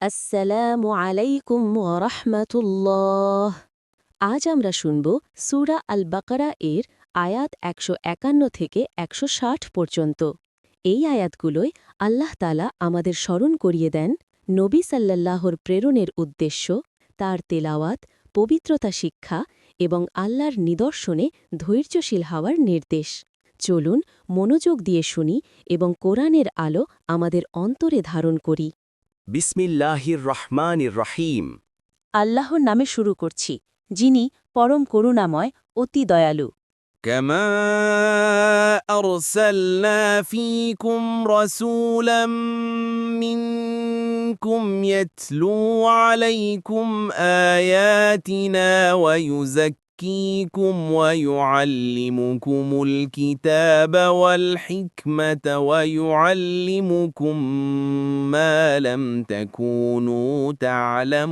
আসসালামু আলাইকুম ওরহমতুল্লাহ আজ আমরা শুনব সুরা আল বাকারা এর আয়াত একশো একান্ন থেকে একশো ষাট পর্যন্ত। এই আয়াতগুলোয় আল্লাহ তালা আমাদের স্মরণ করিয়ে দেন নবী সাল্লাল্লাহর প্রেরণের উদ্দেশ্য, তার তেলাওয়াত, পবিত্রতা শিক্ষা এবং আল্লাহর নিদর্শনে ধৈর্যশীল হওয়ার নির্দেশ। চলুন মনোযোগ দিয়ে শুনি এবং কোরআনের আলো আমাদের অন্তরে ধারণ করি। বিসমিল্লাহির রহমানির রহিম আল্লাহর নামে শুরু করছি যিনি পরম করুণাময় অতি দয়ালু كما أرسلنا فيكم رسولا منكم يتلو عليكم آياتنا ويزكيكم ويعلمكم الكتاب والحكمة ويعلمكم ما لم تكونوا تعلمون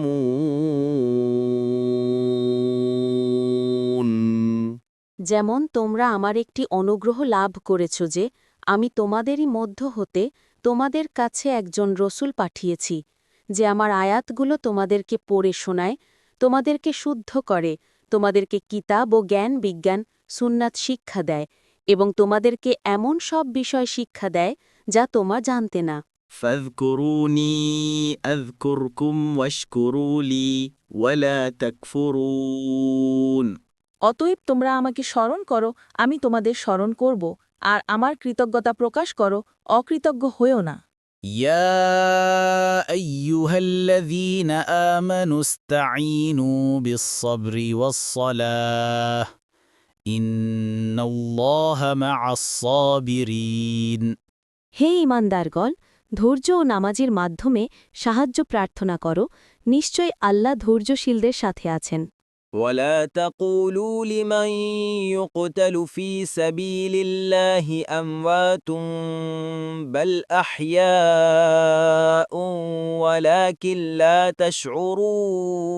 যেমন তোমরা আমার একটি অনুগ্রহ লাভ করেছ যে আমি তোমাদেরই মধ্য হতে তোমাদের কাছে একজন রসুল পাঠিয়েছি যে আমার আয়াতগুলো তোমাদেরকে পড়ে শোনায় তোমাদেরকে শুদ্ধ করে তোমাদেরকে কিতাব ও জ্ঞান বিজ্ঞান সুন্নাত শিক্ষা দেয় এবং তোমাদেরকে এমন সব বিষয় শিক্ষা দেয় যা তোমরা জানতে না فاذكروني أذكركم واشكروا لي ولا تكفرون অতএব তোমরা আমাকে স্মরণ করো আমি তোমাদের স্মরণ করব আর আমার কৃতজ্ঞতা প্রকাশ করো অকৃতজ্ঞ হয়েও না يا ايها الذين امنوا استعينوا بالصبر والصلاه ان الله مع الصابرين হে ইমানদারগণ ধৈর্য ও নামাজের মাধ্যমে সাহায্য প্রার্থনা করো নিশ্চয় আল্লাহ ধৈর্যশীলদের সাথে আছেন ولا تقولوا لمن يقتل في سبيل الله أموات بل أحياء ولكن لا تشعرون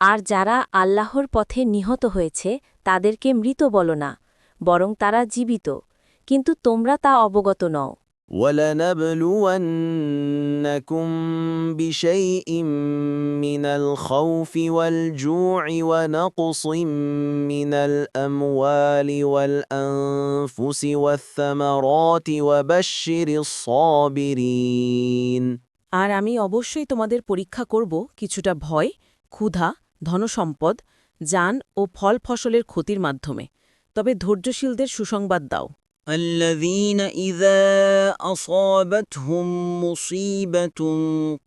আর যারা আল্লাহর পথে নিহত হয়েছে তাদেরকে মৃত বলো না বরং তারা জীবিত কিন্তু তোমরা তা অবগত নও ولنبلونكم بشيء من الخوف والجوع ونقص من الأموال والأنفس والثمرات وبشر الصابرين আর আমি অবশ্যই তোমাদের পরীক্ষা করব কিছুটা ভয় ক্ষুধা ধনসম্পদ যান ও ফল ফসলের ক্ষতির মাধ্যমে তবে ধৈর্যশীলদের সুসংবাদ দাও الذين إذا أصابتهم مصيبة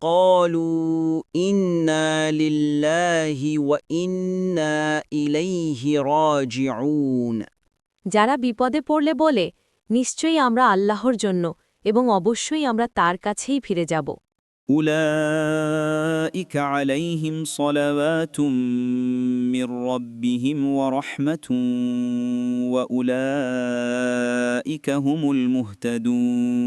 قالوا إنا لله وإنا إليه راجعون যারা বিপদে পড়লে বলে নিশ্চয়ই আমরা আল্লাহর জন্য এবং অবশ্যই আমরা তার কাছেই ফিরে যাব اولئك عليهم صلوات من ربهم ورحمه واولئك هم المهتدون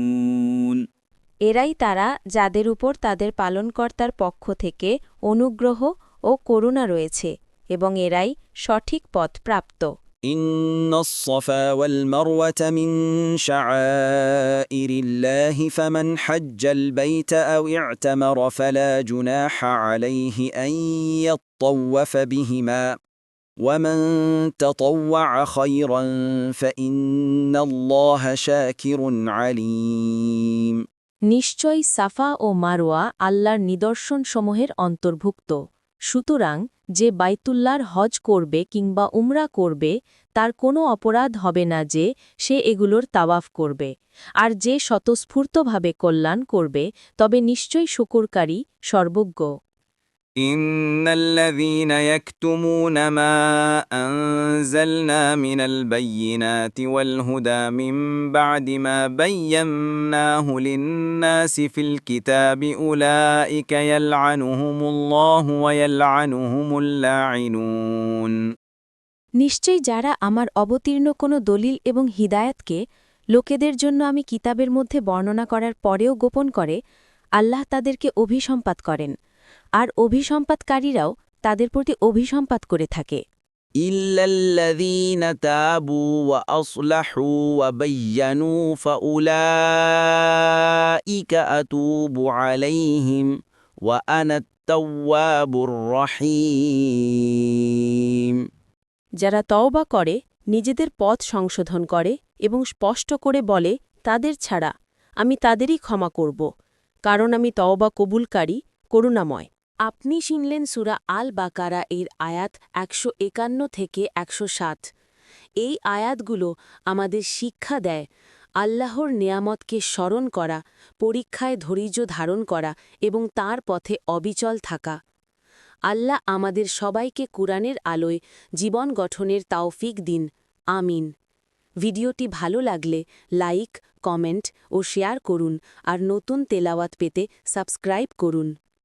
এরাই তারা যাদের উপর তাদের পালনকর্তার পক্ষ থেকে অনুগ্রহ ও করুণা রয়েছে এবং এরাই সঠিক পথ প্রাপ্ত إن الصفا والمروة من شعائر الله فمن حج البيت أو اعتمر فلا جناح عليه أن يطوف بهما ومن تطوع خيرا فإن الله شاكر عليم নিশ্চয়ই সাফা ও মারোয়া আল্লাহর নিদর্শনসমূহের অন্তর্ভুক্ত সুতরাং যে বাইতুল্লার হজ করবে কিংবা উমরা করবে, তার কোনো অপরাধ হবে না যে সে এগুলোর তাওয়াফ করবে। আর যে স্বতঃস্ফূর্তভাবে কল্যাণ করবে, তবে নিশ্চয়ই শুকুরকারী, সর্বজ্ঞ। إن الذين يكتمون ما أنزلنا من البينات والهدى من بعد ما بيناه للناس في الكتاب أولئك يلعنهم الله ويلعنهم اللاعنون নিশ্চয়ই যারা আমার অবতীর্ণ কোনো দলিল এবং হিদায়াতকে লোকেদের জন্য আমি কিতাবের মধ্যে বর্ণনা করার পরেও গোপন করে আল্লাহ তাদেরকে অভিসম্পাত করেন আর অভিসম্পাদকারীরাও তাদের প্রতি অভিসম্পাদ করে থাকে। যারা তওবা করে নিজেদের পথ সংশোধন করে এবং স্পষ্ট করে বলে তাদের ছাড়া আমি তাদেরই ক্ষমা করব। কারণ আমি তওবা কবুলকারী করুণাময়। আপনি শুনলেন সুরা আল বাকারা এর আয়াত একশো একান্ন থেকে একশো ষাট। এই আয়াতগুলো আমাদের শিক্ষা দেয় আল্লাহর নেয়ামতকে স্মরণ করা, পরীক্ষায় ধৈর্য ধারণ করা এবং তার পথে অবিচল থাকা। আল্লাহ আমাদের সবাইকে কুরআনের আলোয় জীবন গঠনের তাওফিক দিন। আমিন। ভিডিওটি ভালো লাগলে লাইক, কমেন্ট ও শেয়ার করুন আর নতুন তেলাওয়াত পেতে সাবস্ক্রাইব করুন।